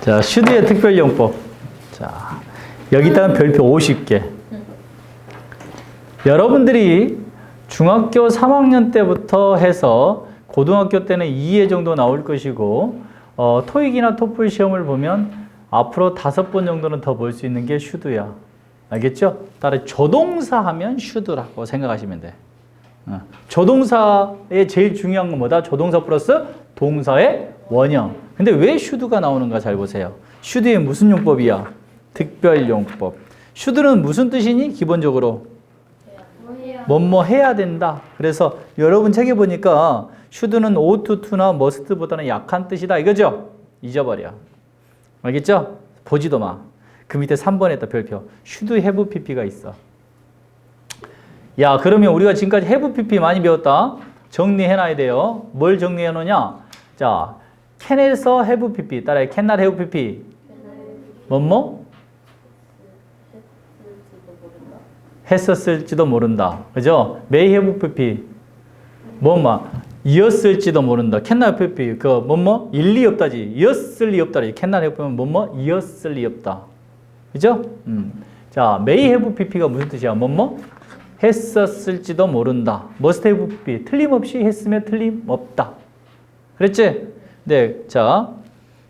자, 슈드의 특별용법. 자, 여기다가 별표 50개. 여러분들이 중학교 3학년 때부터 해서 고등학교 때는 2회 정도 나올 것이고, 어, 토익이나 토플 시험을 보면 앞으로 다섯 번 정도는 더 볼 수 있는 게 슈드야. 알겠죠? 따라 조동사 하면 슈드라고 생각하시면 돼. 어, 조동사의 제일 중요한 건 뭐다? 조동사 플러스 동사의 원형. 근데 왜 슈드가 나오는가 잘 보세요. 슈드의 무슨 용법이야? 특별용법. 슈드는 무슨 뜻이니? 기본적으로 뭐뭐 해야 된다. 그래서 여러분 책에 보니까 슈드는 to나 must보다는 약한 뜻이다. 이거죠? 잊어버려. 알겠죠? 보지도 마. 그 밑에 3번에 있다 별표. 슈드 have pp가 있어. 야, 그러면 우리가 지금까지 have pp 많이 배웠다. 정리해놔야 돼요. 뭘 정리해놓냐? 자, can에서 have pp. 따라해. cannot have pp. 뭐뭐? 했었을지도 모른다. 그죠? may have pp. 뭐뭐? 이었을지도 모른다. cannot have pp. 그 뭐뭐? 일리 없다지. 이었을 리 없다지. cannot have pp는 뭐뭐? 이었을 리 없다. 그죠? 음. 자, may have pp가 무슨 뜻이야? 뭐뭐? 했었을지도 모른다. must have pp. 틀림없이 했으면 틀림없다. 그랬지? 네. 자,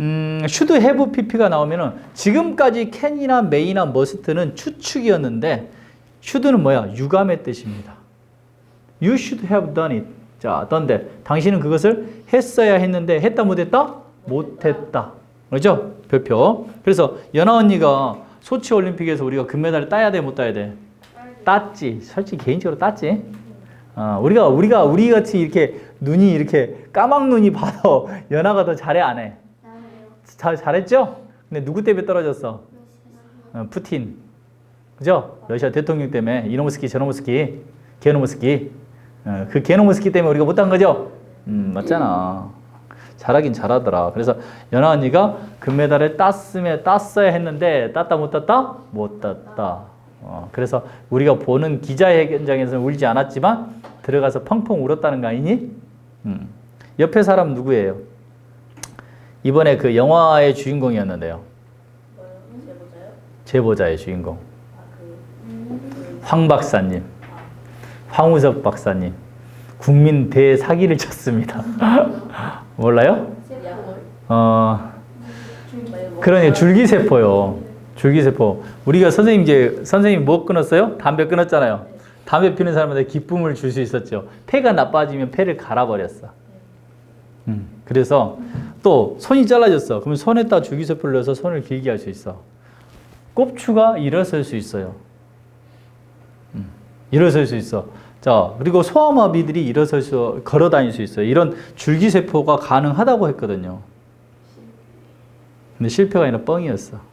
음, should have pp가 나오면은 지금까지 can이나 may나 must는 추측이었는데 should는 뭐야? 유감의 뜻입니다. You should have done it. 자, 어떤데? 당신은 그것을 했어야 했는데 했다 못했다? 못했다. 그죠? 별표. 그래서 연아 언니가 소치 올림픽에서 우리가 금메달을 따야 돼, 못 따야 돼? 땄지. 솔직히 개인적으로 땄지. 어, 우리가 우리가 우리 같이 이렇게 눈이 이렇게 까막 눈이 봐도 연아가 더 잘해 안 해? 잘 잘했죠? 근데 누구 때문에 떨어졌어? 어, 푸틴. 그죠? 러시아 대통령 때문에 이노무스키 저노무스키 게노무스키 어, 그 게노무스키 때문에 우리가 못한 거죠? 음 맞잖아. 잘하긴 잘하더라. 그래서 연아 언니가 금메달을 땄으면 땄어야 했는데 땄다 못 땄다? 못 땄다. 어, 그래서 우리가 보는 기자회 현장에서는 울지 않았지만 들어가서 펑펑 울었다는 거 아니니? 음. 옆에 사람 누구예요? 이번에 그 영화의 주인공이었는데요. 제보자의 주인공. 황 박사님, 황우석 박사님, 국민 대사기를 쳤습니다. 몰라요? 어, 그러니 줄기세포요. 줄기세포. 우리가 선생님 이제 선생님 뭐 끊었어요? 담배 끊었잖아요. 담배 피는 사람한테 기쁨을 줄 수 있었죠. 폐가 나빠지면 폐를 갈아버렸어. 음, 그래서 또 손이 잘라졌어. 그러면 손에다 줄기세포를 넣어서 손을 길게 할 수 있어. 꼽추가 일어설 수 있어요. 음, 일어설 수 있어. 자, 그리고 소아마비들이 일어설 수, 걸어 다닐 수 있어요. 이런 줄기세포가 가능하다고 했거든요. 근데 실패가 아니라 뻥이었어.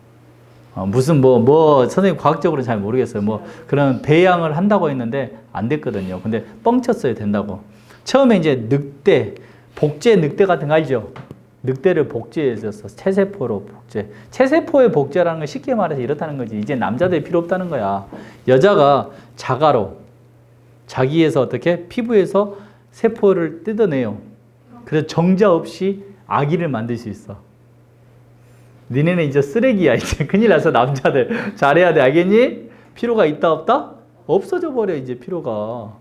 어, 무슨 뭐, 뭐, 선생님 과학적으로는 잘 모르겠어요. 뭐, 그런 배양을 한다고 했는데 안 됐거든요. 근데 뻥쳤어야 된다고. 처음에 이제 늑대, 복제 늑대 같은 거 알죠? 늑대를 복제해서 체세포로 복제. 체세포의 복제라는 건 쉽게 말해서 이렇다는 거지. 이제 남자들이 필요 없다는 거야. 여자가 자가로, 자기에서 어떻게 피부에서 세포를 뜯어내요. 그래서 정자 없이 아기를 만들 수 있어. 니네는 이제 쓰레기야. 이제 큰일 나서 남자들 잘해야 돼. 알겠니? 피로가 있다 없다? 없어져 버려 이제 피로가.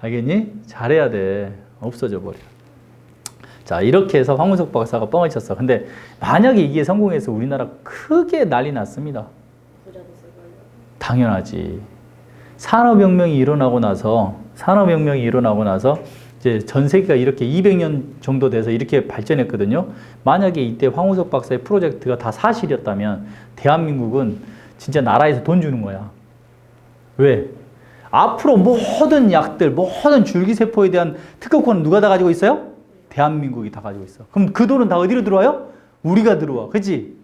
알겠니? 잘해야 돼. 없어져 버려. 자 이렇게 해서 황문석 박사가 뻥을 쳤어. 근데 만약에 이게 성공해서 우리나라 크게 난리 났습니다. 당연하지. 산업혁명이 일어나고 나서 산업혁명이 일어나고 나서 이제 전 세계가 이렇게 200년 정도 돼서 이렇게 발전했거든요. 만약에 이때 황우석 박사의 프로젝트가 다 사실이었다면 대한민국은 진짜 나라에서 돈 주는 거야. 왜? 앞으로 모든 약들, 모든 줄기세포에 대한 특허권은 누가 다 가지고 있어요? 대한민국이 다 가지고 있어. 그럼 그 돈은 다 어디로 들어와요? 우리가 들어와. 그치?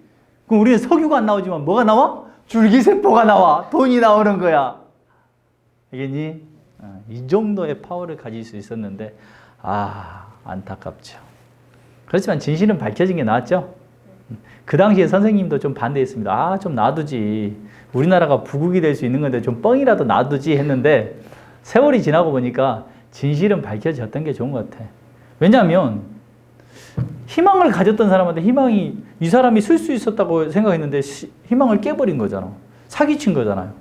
그럼 우리는 석유가 안 나오지만 뭐가 나와? 줄기세포가 나와. 돈이 나오는 거야. 알겠니? 어, 이 정도의 파워를 가질 수 있었는데, 아, 안타깝죠. 그렇지만 진실은 밝혀진 게 나았죠? 그 당시에 선생님도 좀 반대했습니다. 아, 좀 놔두지. 우리나라가 부국이 될 수 있는 건데 좀 뻥이라도 놔두지 했는데, 세월이 지나고 보니까 진실은 밝혀졌던 게 좋은 것 같아. 왜냐하면 희망을 가졌던 사람한테 희망이 이 사람이 쓸 수 있었다고 생각했는데 시- 희망을 깨버린 거잖아. 사기친 거잖아요.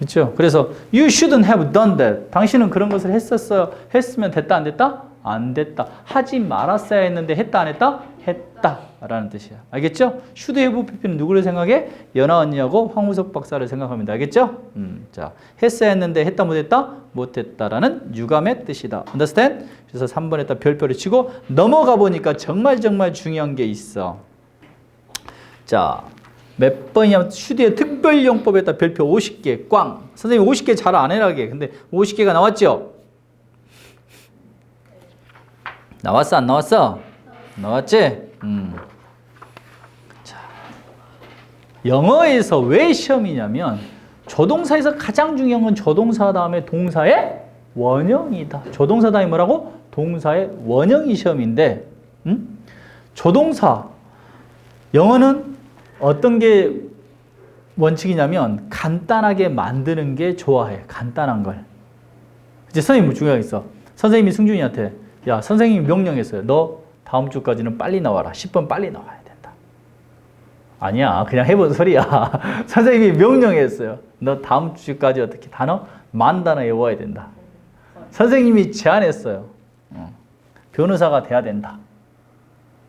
그렇죠? 그래서 you shouldn't have done that. 당신은 그런 것을 했었어. 했으면 됐다 안 됐다? 안 됐다. 하지 말았어야 했는데 했다 안 했다? 했다라는 뜻이야. 알겠죠? should have pp는 누구를 생각해? 연아 언니하고 황우석 박사를 생각합니다. 알겠죠? 음, 자, 했어야 했는데 했다 못 했다? 못 했다라는 유감의 뜻이다. understand? 그래서 3번에다 별표를 치고 넘어가 보니까 정말 정말 중요한 게 있어. 자, 몇 번이냐면 슈디의 특별용법에다 별표 50개 꽝. 선생님 50개 잘 안 해라게. 근데 50개가 나왔죠? 나왔어 안 나왔어? 나왔지? 음. 자, 영어에서 왜 시험이냐면 조동사에서 가장 중요한 건 조동사 다음에 동사의 원형이다. 조동사 다음에 뭐라고? 동사의 원형이 시험인데, 음? 조동사 영어는 어떤 게 원칙이냐면 간단하게 만드는 게 좋아해. 간단한 걸. 이제 선생님 뭐 중요한 게 있어. 선생님이 승준이한테 야 선생님이 명령했어요. 너 다음 주까지는 빨리 나와라. 10분 빨리 나와야 된다. 아니야. 그냥 해본 소리야. 선생님이 명령했어요. 너 다음 주까지 어떻게 단어 만 단어 외워야 된다. 선생님이 제안했어요. 어. 변호사가 돼야 된다.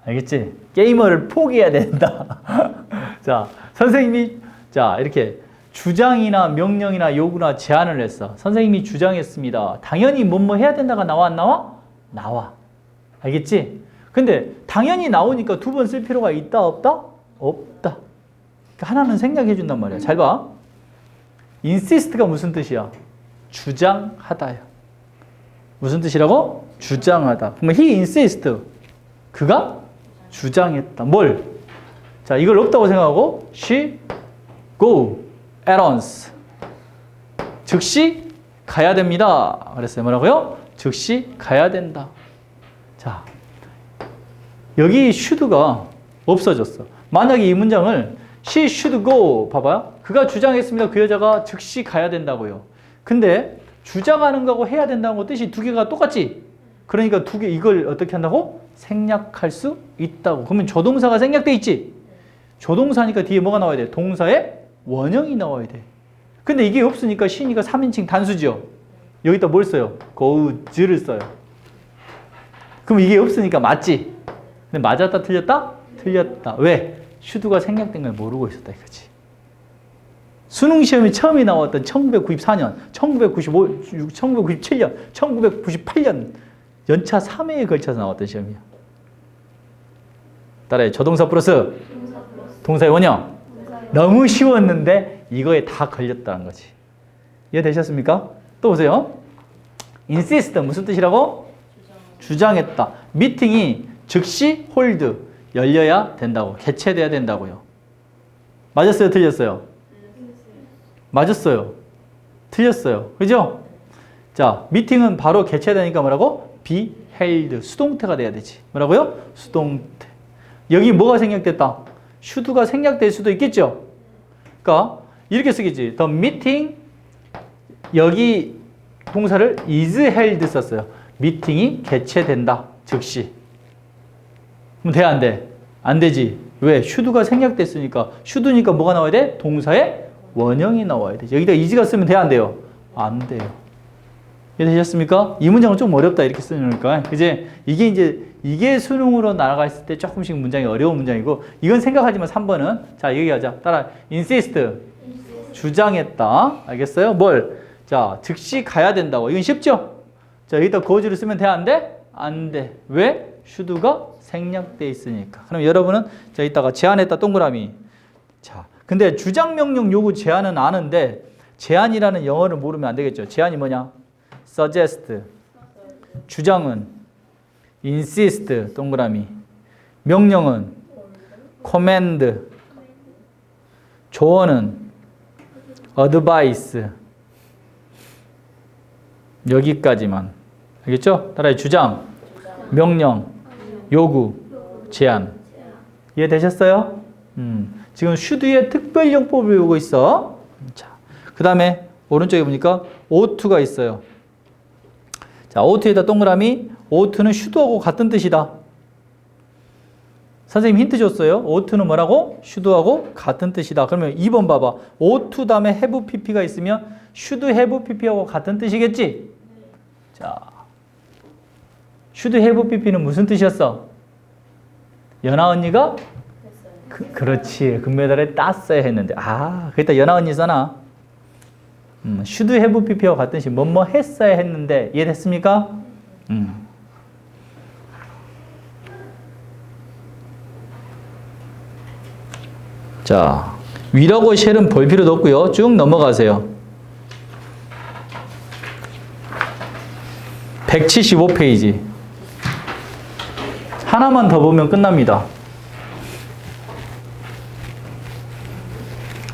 알겠지? 게이머를 포기해야 된다. 자, 선생님이 자, 이렇게 주장이나 명령이나 요구나 제안을 했어. 선생님이 주장했습니다. 당연히 뭐뭐 해야 된다가 나와 안 나와? 나와. 알겠지? 근데 당연히 나오니까 두 번 쓸 필요가 있다 없다? 없다. 그러니까 하나는 생략해 준단 말이야. 잘 봐. insist가 무슨 뜻이야? 주장하다야. 무슨 뜻이라고? 주장하다. 그러면 he insist. 그가 주장했다. 뭘? 자, 이걸 없다고 생각하고 she go at once. 즉시 가야 됩니다. 그랬어요. 뭐라고요? 즉시 가야 된다. 자, 여기 should가 없어졌어. 만약에 이 문장을 she should go 봐봐요. 그가 주장했습니다. 그 여자가 즉시 가야 된다고요. 근데 주장하는 거하고 해야 된다는 거 뜻이 두 개가 똑같지? 그러니까 두 개 이걸 어떻게 한다고? 생략할 수 있다고. 그러면 조동사가 생략돼 있지? 조동사니까 뒤에 뭐가 나와야 돼? 동사의 원형이 나와야 돼. 근데 이게 없으니까 시니까 3인칭 단수죠. 여기다 뭘 써요? goes를 써요. 그럼 이게 없으니까 맞지? 근데 맞았다 틀렸다? 틀렸다. 왜? 슈드가 생략된 걸 모르고 있었다 이거지. 수능 시험이 처음에 나왔던 1994년, 1995, 1997년, 1998년 연차 3회에 걸쳐서 나왔던 시험이야. 따라해. 조동사 플러스 동사의 원형. 너무 쉬웠는데 이거에 다 걸렸다는 거지. 이해되셨습니까? 또 보세요. insist 무슨 뜻이라고? 주장 했다. 미팅이 즉시 홀드 열려야 된다고 개최돼야 된다고요. 맞았어요, 틀렸어요? 맞았어요. 틀렸어요. 그죠? 자, 미팅은 바로 개최되니까 뭐라고? be held. 수동태가 돼야 되지. 뭐라고요? 수동태. 여기 뭐가 생략됐다? Should가 생략될 수도 있겠죠? 그러니까 이렇게 쓰겠지. The meeting 여기 동사를 is held 썼어요. 미팅이 개최된다. 즉시. 그럼 돼, 안 돼? 안 되지. 왜? should가 생략됐으니까. should니까 뭐가 나와야 돼? 동사의 원형이 나와야 돼. 여기다 is가 쓰면 돼, 안 돼요? 안 돼요. 이해되셨습니까? 이 문장은 좀 어렵다 이렇게 쓰니까 이제 이게 이제 이게 수능으로 날아갔을 때 조금씩 문장이 어려운 문장이고 이건 생각하지만 3번은 자 얘기하자 따라 insist 주장했다 알겠어요? 뭘? 자 즉시 가야 된다고 이건 쉽죠? 자 여기다 거주를 쓰면 돼 안 돼? 안 돼. 왜? should가 생략돼 있으니까 그럼 여러분은 자 이따가 제안했다 동그라미 자 근데 주장 명령 요구 제안은 아는데 제안이라는 영어를 모르면 안 되겠죠 제안이 뭐냐? Suggest 주장은 insist 동그라미 명령은 command 조언은 advice. 여기까지만. 알겠죠? 따라해 주장 명령 요구 제안. 이해되셨어요? 음, 지금 should의 특별용법을 배우고 있어. 자, 그 다음에 오른쪽에 보니까 ough가 있어요 자, ough에다 동그라미, ough는 should하고 같은 뜻이다. 선생님 힌트 줬어요. oughto는 뭐라고? should하고 같은 뜻이다. 그러면 2번 봐봐. ought 다음에 have pp가 있으면 should have pp하고 같은 뜻이겠지? 자, should have pp는 무슨 뜻이었어? 연아 언니가 그, 그렇지 금메달을 땄어야 했는데 아 그랬다 연아 언니 써놔 음, should have pp와 같은 식 뭐뭐 했어야 했는데 이해됐습니까? 음. 자 위라고 쉘은 볼 필요도 없고요 쭉 넘어가세요 175페이지 하나만 더 보면 끝납니다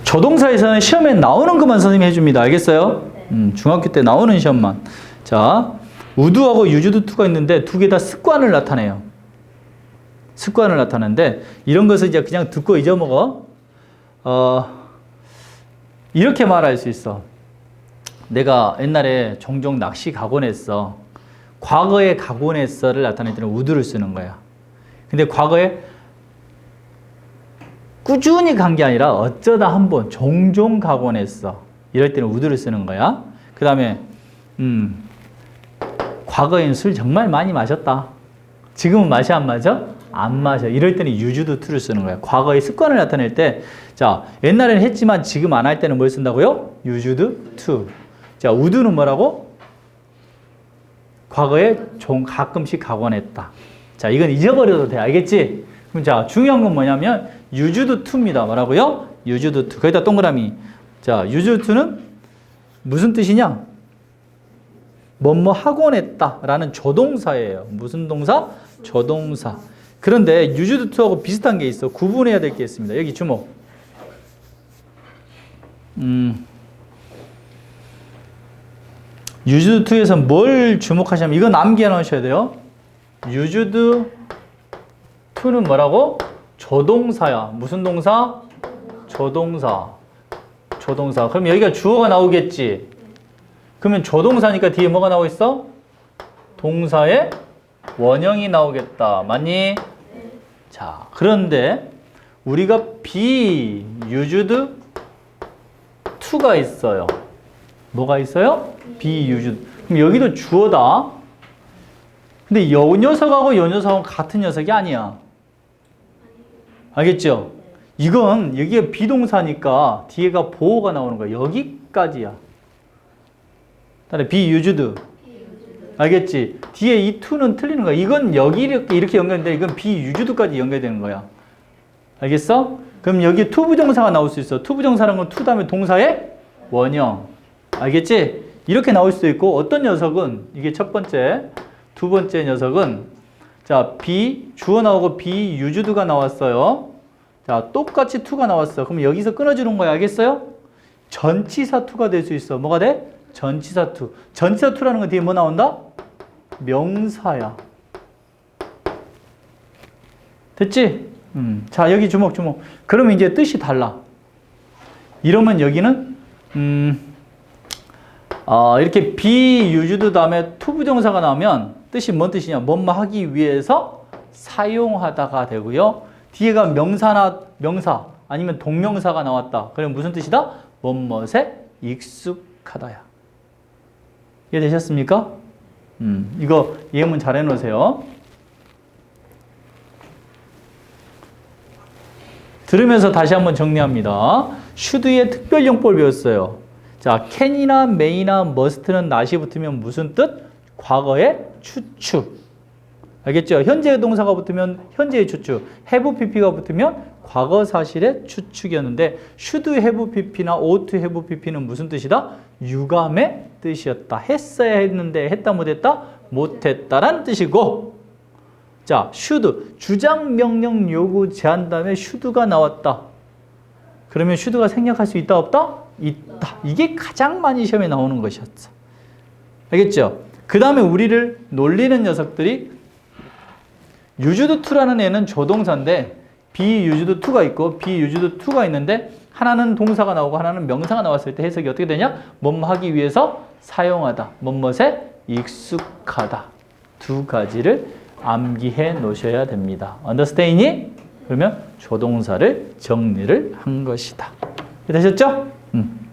조동사에서는 시험에 나오는 것만 선생님이 해줍니다. 알겠어요? 음, 중학교 때 나오는 시험만. 자, 우두하고 유주두 투가 있는데 두 개 다 습관을 나타내요. 습관을 나타내는데 이런 것을 이제 그냥 듣고 잊어먹어. 어, 이렇게 말할 수 있어. 내가 옛날에 종종 낚시 가곤 했어. 과거에 가곤 했어를 나타낼 때는 우두를 쓰는 거야. 근데 과거에 꾸준히 간 게 아니라 어쩌다 한 번 종종 가곤 했어. 이럴 때는 우드를 쓰는 거야. 그 다음에 음, 과거엔 술 정말 많이 마셨다. 지금은 마셔 안 마셔? 안 마셔. 이럴 때는 유주도 투를 쓰는 거야. 과거의 습관을 나타낼 때, 자 옛날에는 했지만 지금 안 할 때는 뭘 쓴다고요? 유주도 투. 자 우드는 뭐라고? 과거에 종 가끔씩 가곤 했다. 자 이건 잊어버려도 돼. 알겠지? 그럼 자 중요한 건 뭐냐면 유주드 투입니다. 뭐라고요? 유주드 투. 거기다 동그라미. 자, 유주드 투는 무슨 뜻이냐? 뭐뭐 하곤 했다라는 조동사예요. 무슨 동사? 조동사. 그런데 유주드 투하고 비슷한 게 있어. 구분해야 될 게 있습니다. 여기 주목. 음. 유주드 투에서 뭘 주목하시냐면 이거 남겨 놓으셔야 돼요. 유주드 투는 뭐라고? 조동사야. 무슨 동사? 조동사. 조동사. 그럼 여기가 주어가 나오겠지. 그러면 조동사니까 뒤에 뭐가 나오고 있어? 동사의 원형이 나오겠다. 맞니? 자, 그런데 우리가 be used to가 있어요. 뭐가 있어요? be used. 그럼 여기도 주어다. 근데 요 녀석하고 요 녀석은 같은 녀석이 아니야. 알겠죠? 이건 여기가 비동사니까 뒤에가 보호가 나오는 거야. 여기까지야. 다음에 used. 알겠지? 뒤에 이 to는 틀리는 거야. 이건 여기 이렇게, 이렇게 연결되는데 이건 used까지 연결되는 거야. 알겠어? 그럼 여기 to 부정사가 나올 수 있어. to 부정사라는 건 to 다음에 동사의 원형. 알겠지? 이렇게 나올 수도 있고 어떤 녀석은 이게 첫 번째, 두 번째 녀석은 자, be 주어 나오고 be used가 나왔어요. 자, 똑같이 to가 나왔어. 그럼 여기서 끊어주는 거야. 알겠어요? 전치사 to가 될 수 있어. 뭐가 돼? 전치사 to. 전치사 to라는 건 뒤에 뭐 나온다? 명사야. 됐지? 음. 자, 여기 주목, 주목. 그러면 이제 뜻이 달라. 이러면 여기는, 음, 어, 이렇게 be used 다음에 to 부정사가 나오면 뜻이 뭔 뜻이냐? 뭐뭐 하기 위해서 사용하다가 되고요. 뒤에가 명사나 명사 아니면 동명사가 나왔다. 그럼 무슨 뜻이다? 뭐뭐에 익숙하다야. 이해되셨습니까? 음, 이거 예문 잘 해놓으세요. 들으면서 다시 한번 정리합니다. should의 특별용법을 배웠어요. 자, can이나 may나 must는 not이 붙으면 무슨 뜻? 과거의 추측. 알겠죠? 현재의 동사가 붙으면 현재의 추측. have pp가 붙으면 과거 사실의 추측이었는데 should have pp나 ought have pp는 무슨 뜻이다? 유감의 뜻이었다. 했어야 했는데 했다 못했다? 못했다란 뜻이고 자, should 주장 명령 요구 제한 다음에 should가 나왔다. 그러면 should가 생략할 수 있다 없다? 있다. 이게 가장 많이 시험에 나오는 것이었어. 알겠죠? 그 다음에 우리를 놀리는 녀석들이 유주드 투라는 애는 조동사인데 비유주드 투가 있고 비유주드 투가 있는데 하나는 동사가 나오고 하나는 명사가 나왔을 때 해석이 어떻게 되냐? 뭐뭐 하기 위해서 사용하다. 뭐뭐에 익숙하다. 두 가지를 암기해 놓으셔야 됩니다. 언더스테이니? 그러면 조동사를 정리를 한 것이다. 되셨죠? 음.